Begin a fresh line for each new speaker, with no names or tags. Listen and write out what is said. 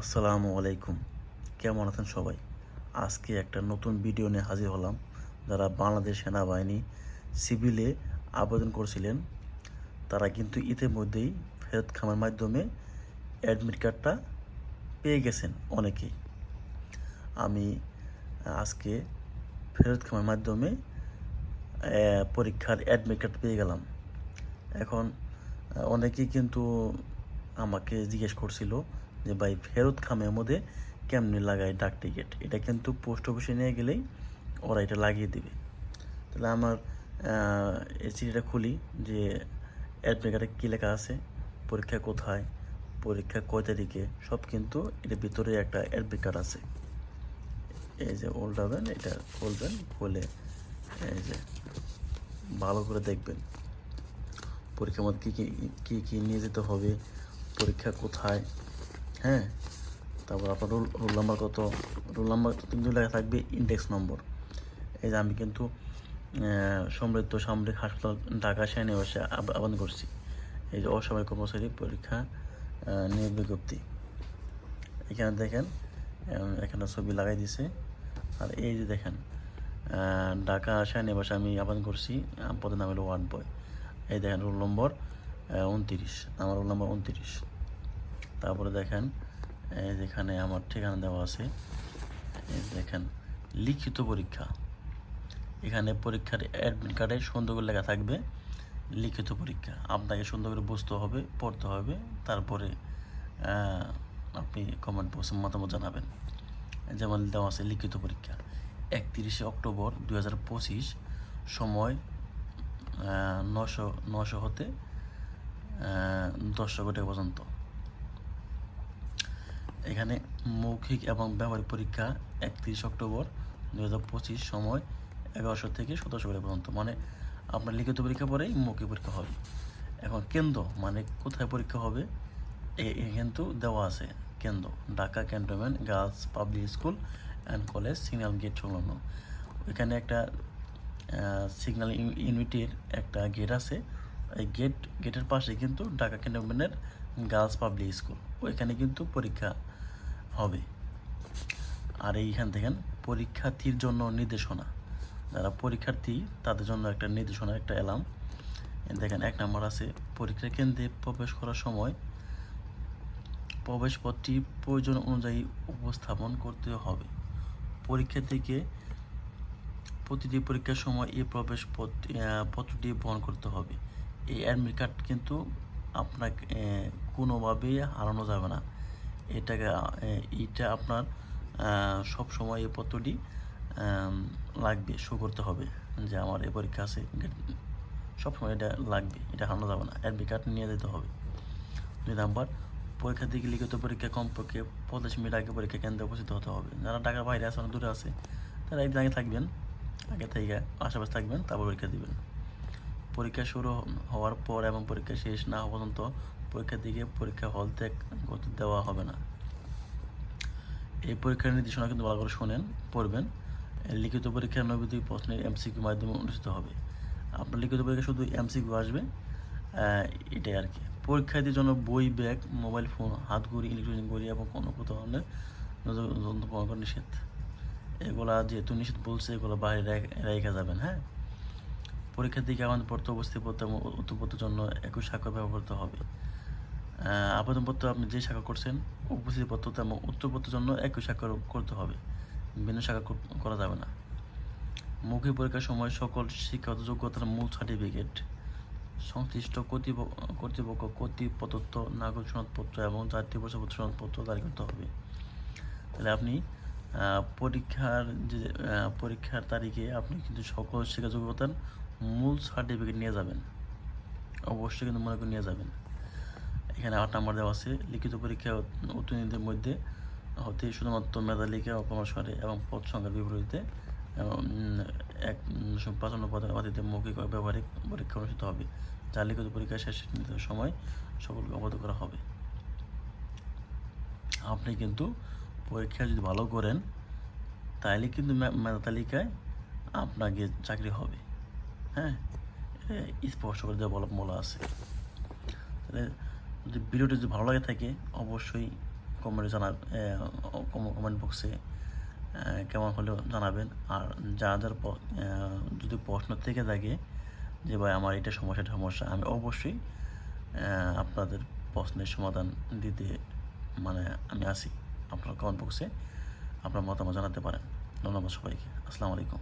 আসসালামু আলাইকুম। কেমন আছেন সবাই? আজকে একটা নতুন ভিডিও নিয়ে হাজির হলাম। যারা বাংলাদেশ সেনাবাহিনী সিভিলে আবেদন করেছিলেন, তারা কিন্তু ইতিমধ্যেই ফেরত খামের মাধ্যমে অ্যাডমিট কার্ডটা পেয়ে গেছেন অনেকেই। আমি আজকে ফেরত খামের মাধ্যমে পরীক্ষার অ্যাডমিট কার্ড পেয়ে গেলাম। এখন অনেকেই কিন্তু আমাকে জিজ্ঞেস করছিল যে ভাই ফেরত খামের মধ্যে কেমনি লাগায় ডাক টিকিট? এটা কিন্তু পোস্ট অফিসে নিয়ে গেলেই ওরা এটা লাগিয়ে দিবে। তাহলে আমার এই চিঠিটা খুলি যে অ্যাডমিট কার্ডে কী লেখা আছে, পরীক্ষা কোথায়, পরীক্ষা কয় তারিখে, সব কিন্তু এটার ভিতরে একটা অ্যাডমিট কার্ড আছে। এই যে উল্টাবেন এটা খুলবেন খুলে এই যে ভালো করে দেখবেন। পরীক্ষার মধ্যে কী কী কী কী নিয়ে যেতে হবে, পরীক্ষা কোথায় হ্যাঁ তারপর আপনার রোল রোল নাম্বার কত? রোল নাম্বার কিন্তু লেখা থাকবে ইন্ডেক্স নম্বর এই যে আমি কিন্তু সমৃদ্ধ সামরিক হাসপাতাল ঢাকা সেনানিবাসে আব- আবেদন করছি। এই যে অসামরিক কর্মচারী পরীক্ষা নিয়োগ বিজ্ঞপ্তি। এখানে দেখেন এখানে ছবি লাগাই দিছে। আর এই যে দেখেন ঢাকা সেনানিবাসে আমি আবেদন করছি। পদের নাম হলো ওয়ার্ড বয়। এই দেখেন, রোল নম্বর উনতিরিশ। আমার রোল নম্বর উনতিরিশ। তারপরে দেখেন যেখানে আমার ঠিকানা দেওয়া আছে। দেখেন, লিখিত পরীক্ষা। এখানে পরীক্ষার অ্যাডমিট কার্ডে সুন্দর করে লেখা থাকবে, লিখিত পরীক্ষা। আপনাকে সুন্দর করে বুঝতে হবে, পড়তে হবে। তারপরে আপনি কমেন্ট বক্সে মতামত জানাবেন। যেমন দেওয়া আছে, লিখিত পরীক্ষা। একত্রিশে অক্টোবর দু হাজার পঁচিশ সময় নশো নশো হতে দশশো কোটি পর্যন্ত। এখানে মৌখিক এবং ব্যবহারিক পরীক্ষা একত্রিশ অক্টোবর দু হাজার পঁচিশ সময় এগারোশো থেকে সতেরোশো পর্যন্ত। মানে আপনার লিখিত পরীক্ষা পরেই মৌখিক পরীক্ষা হবে। এখন কেন্দ্র মানে কোথায় পরীক্ষা হবে, এ কিন্তু দেওয়া আছে। কেন্দ্র, Dhaka cantonment girls public school and college signal gate সংলগ্ন। এখানে একটা সিগন্যাল ইউনিটের একটা গেট আছে। এই গেট, গেটের পাশে কিন্তু ঢাকা ক্যান্টনমেন্টের গার্লস পাবলিক স্কুল। ওইখানে কিন্তু পরীক্ষা হবে। আর এইখান থেকে পরীক্ষার্থীর জন্য নির্দেশনা। যারা পরীক্ষার্থী, তাদের জন্য একটা নির্দেশনা, একটা এলাম দেখেন, এক নম্বর আছে, পরীক্ষা কেন্দ্রে প্রবেশ করার সময় প্রবেশপত্রটি প্রয়োজন অনুযায়ী উপস্থাপন করতে হবে। পরীক্ষার্থীকে প্রতিটি পরীক্ষার সময় এই প্রবেশ পত্রটি বহন করতে হবে। এই অ্যাডমিট কার্ড কিন্তু আপনাকে কোনোভাবেই হারানো যাবে না। এটাকে এইটা আপনার সব সময় এই পত্রটি লাগবে শো করতে হবে যে আমার এই পরীক্ষা আছে সবসময় এটা লাগবে, এটা হারানো যাবে না অ্যাডমিট কার্ড নিয়ে যেতে হবে। দুই নাম্বার পরীক্ষা দিকে লিখিত পরীক্ষা কমপক্ষে পঁচিশ মিনিট আগে পরীক্ষা কেন্দ্রে উপস্থিত হতে হবে। যারা ঢাকার বাইরে আছে দূরে আছে, তারা একদিন আগে থাকবেন, আগে থেকে আশেপাশে থাকবেন, তারপর পরীক্ষা দিবেন। পরীক্ষা শুরু হওয়ার পর এবং পরীক্ষা শেষ না হওয়া পর্যন্ত পরীক্ষার্থীকে পরীক্ষা হল ত্যাগ করতে দেওয়া হবে না। এই পরীক্ষার নির্দেশনা কিন্তু ভালো করে শোনেন, পড়বেন। লিখিত পরীক্ষার নৈবেদিক প্রশ্নের এমসিকিউ মাধ্যমে অনুষ্ঠিত হবে। আপনার লিখিত পরীক্ষা শুধু এমসিকিউ আসবে এটাই আর কি। পরীক্ষার্থীর জন্য বই, ব্যাগ, মোবাইল ফোন হাত ঘড়ি ইলেকট্রনিক ঘড়ি এবং কোনো ধরনের নিষেধ। এগুলা যেহেতু নিষেধ বলছে, এগুলো বাইরে রেখ- যাবেন হ্যাঁ? পরীক্ষার্থীকে আবেদনপত্র উপস্থিতপত্র এবং উত্তরপত্রের জন্য একই স্বাক্ষর ব্যবহার করতে হবে। আবেদনপত্র আপনি যে শাখা করছেন, উপস্থিতিপত্র এবং উত্তরপত্রের জন্য একই স্বাক্ষর করতে হবে। ভিন্ন শাখা করা যাবে না। মৌখিক পরীক্ষার সময় সকল শিক্ষাগত যোগ্যতার মূল সার্টিফিকেট, সংশ্লিষ্ট কর্তৃপক্ষ কর্তৃক নাগরিক সনদপত্র এবং জাতীয় পরিচয়পত্র সনদপত্র জারি করতে হবে। তাহলে আপনি পরীক্ষার যে পরীক্ষার তারিখে আপনি কিন্তু সকল শিক্ষা যোগ্যতার মূল সার্টিফিকেট নিয়ে যাবেন। অবশ্যই কিন্তু মনে করে নিয়ে যাবেন। এখানে আট নাম্বার দেওয়া আছে, লিখিত পরীক্ষা উত্তীর্ণদের মধ্যে হতে শুধুমাত্র মেধালিকা ও করে এবং পদ সংখ্যার বিপরীতে এক পাঁচান্ন পদের বাতিতে মৌখিক ব্যবহারিক পরীক্ষা অনুষ্ঠিত হবে, যা লিখিত পরীক্ষা নির্ধারিত সময় সকলকে অবগত করা হবে। আপনি কিন্তু পরীক্ষা যদি ভালো করেন তাহলে কিন্তু মেধা তালিকায় আপনাকে চাকরি হবে। হ্যাঁ? স্পষ্ট করে দেওয়া বলা আছে। তাহলে যদি ভিডিওটি যদি ভালো লাগে থাকে, অবশ্যই কমেন্টে জানার কমেন্ট বক্সে কেমন হলেও জানাবেন। আর যারা যার যদি প্রশ্ন থেকে থাকে যে ভাই আমার এটা সমস্যা সমস্যা, আমি অবশ্যই আপনাদের প্রশ্নের সমাধান দিতে মানে আমি আসি আপনার কমেন্ট বক্সে আপনার মতামত জানাতে পারেন। ধন্যবাদ সবাইকে। আসসালামু আলাইকুম।